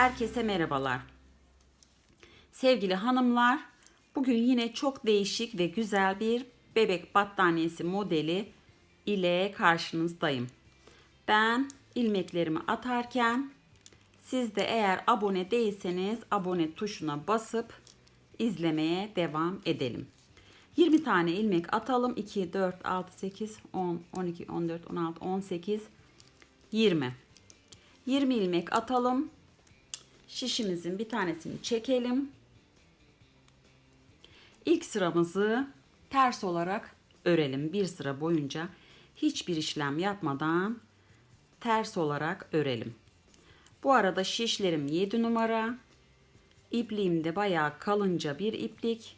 Herkese merhabalar. Sevgili hanımlar, bugün yine çok değişik ve güzel bir bebek battaniyesi modeli ile karşınızdayım. Ben ilmeklerimi atarken siz de eğer abone değilseniz abone tuşuna basıp izlemeye devam edelim. 20 tane ilmek atalım. 2, 4, 6, 8, 10, 12, 14, 16, 18, 20. 20 ilmek atalım. Şişimizin bir tanesini çekelim. İlk sıramızı ters olarak örelim. Bir sıra boyunca hiçbir işlem yapmadan ters olarak örelim. Bu arada şişlerim 7 numara. İpliğim de bayağı kalınca bir iplik.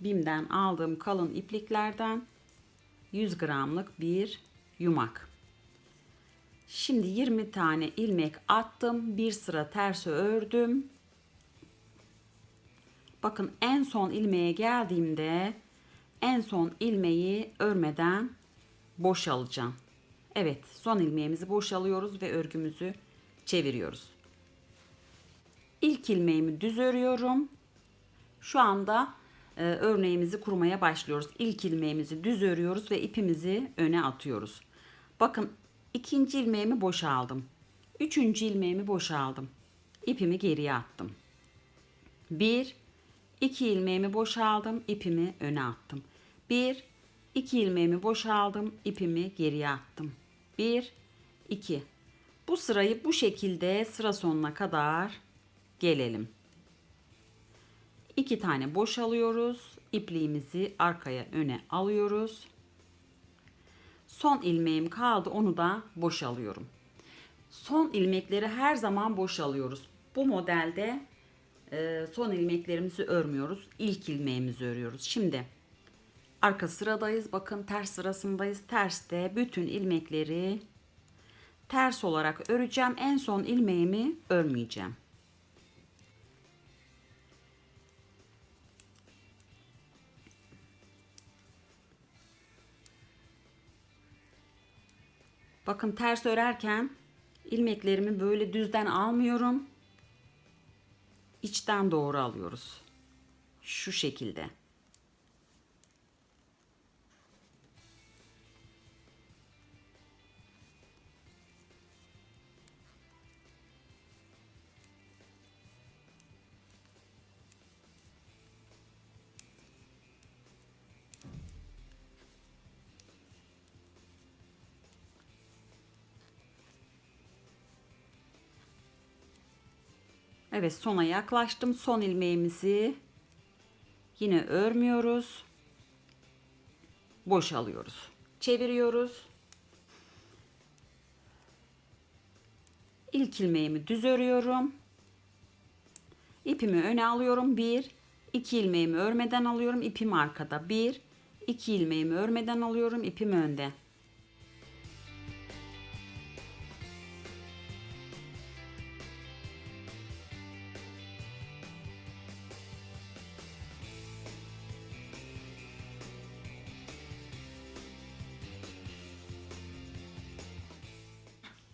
Bim'den aldığım kalın ipliklerden 100 gramlık bir yumak. Şimdi 20 tane ilmek attım. Bir sıra ters ördüm. Bakın en son ilmeğe geldiğimde en son ilmeği örmeden boşalacağım. Evet, son ilmeğimizi boşalıyoruz ve örgümüzü çeviriyoruz. İlk ilmeğimi düz örüyorum. Şu anda e, örneğimizi kurmaya başlıyoruz. İlk ilmeğimizi düz örüyoruz ve ipimizi öne atıyoruz. Bakın ikinci ilmeğimi boşaldım. Üçüncü ilmeğimi boşaldım. İpimi geriye attım. Bir, iki ilmeğimi boşaldım, ipimi öne attım. Bir, iki ilmeğimi boşaldım, ipimi geriye attım. Bir, iki. Bu sırayı bu şekilde sıra sonuna kadar gelelim. İki tane boşalıyoruz. İpliğimizi arkaya öne alıyoruz. Son ilmeğim kaldı. Onu da boşalıyorum. Son ilmekleri her zaman boşalıyoruz. Bu modelde e, son ilmeklerimizi örmüyoruz. İlk ilmeğimizi örüyoruz. Şimdi arka sıradayız. Bakın ters sırasındayız. Terste bütün ilmekleri ters olarak öreceğim. En son ilmeğimi örmeyeceğim. Bakın ters örerken ilmeklerimi böyle düzden almıyorum. İçten doğru alıyoruz. Şu şekilde. Evet sona yaklaştım. Son ilmeğimizi yine örmüyoruz. Boşalıyoruz. Çeviriyoruz. İlk ilmeğimi düz örüyorum. İpimi öne alıyorum. 1 2 ilmeğimi örmeden alıyorum. İpim arkada. 1 2 ilmeğimi örmeden alıyorum. İpim önde.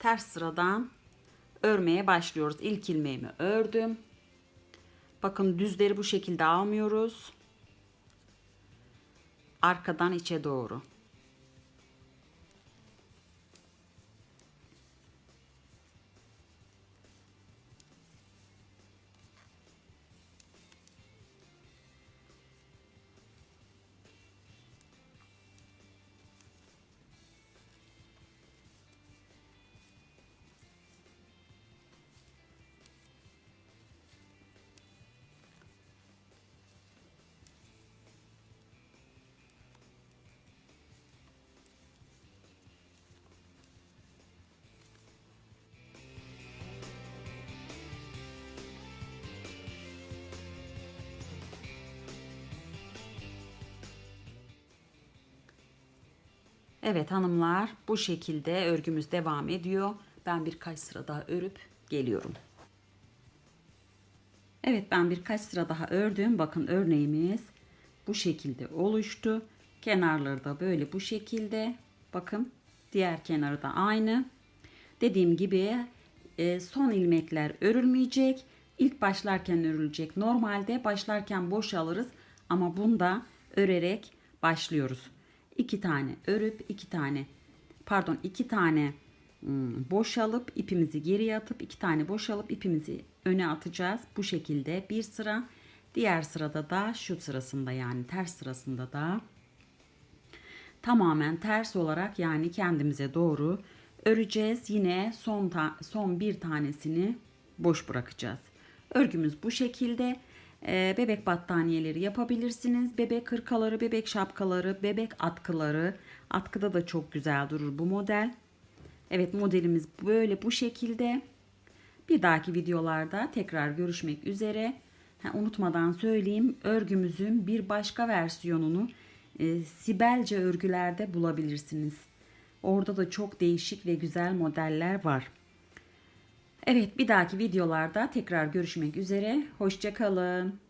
Ters sıradan örmeye başlıyoruz. İlk ilmeğimi ördüm. Bakın düzleri bu şekilde almıyoruz. Arkadan içe doğru. Evet hanımlar bu şekilde örgümüz devam ediyor. Ben birkaç sıra daha örüp geliyorum. Evet ben birkaç sıra daha ördüm. Bakın örneğimiz bu şekilde oluştu. Kenarları da böyle bu şekilde. Bakın diğer kenarı da aynı. Dediğim gibi e, son ilmekler örülmeyecek. İlk başlarken örülecek. Normalde başlarken boş alırız ama bunda örerek başlıyoruz. İki tane örüp iki tane pardon iki tane hmm, boşalıp ipimizi geriye atıp iki tane boşalıp ipimizi öne atacağız. Bu şekilde bir sıra. Diğer sırada da şu sırasında yani ters sırasında da tamamen ters olarak yani kendimize doğru öreceğiz. Yine son ta- son bir tanesini boş bırakacağız. Örgümüz bu şekilde. Ee, bebek battaniyeleri yapabilirsiniz. Bebek hırkaları, bebek şapkaları, bebek atkıları. Atkıda da çok güzel durur bu model. Evet modelimiz böyle bu şekilde. Bir dahaki videolarda tekrar görüşmek üzere. Ha, unutmadan söyleyeyim örgümüzün bir başka versiyonunu e, Sibelce örgülerde bulabilirsiniz. Orada da çok değişik ve güzel modeller var. Evet bir dahaki videolarda tekrar görüşmek üzere. Hoşçakalın.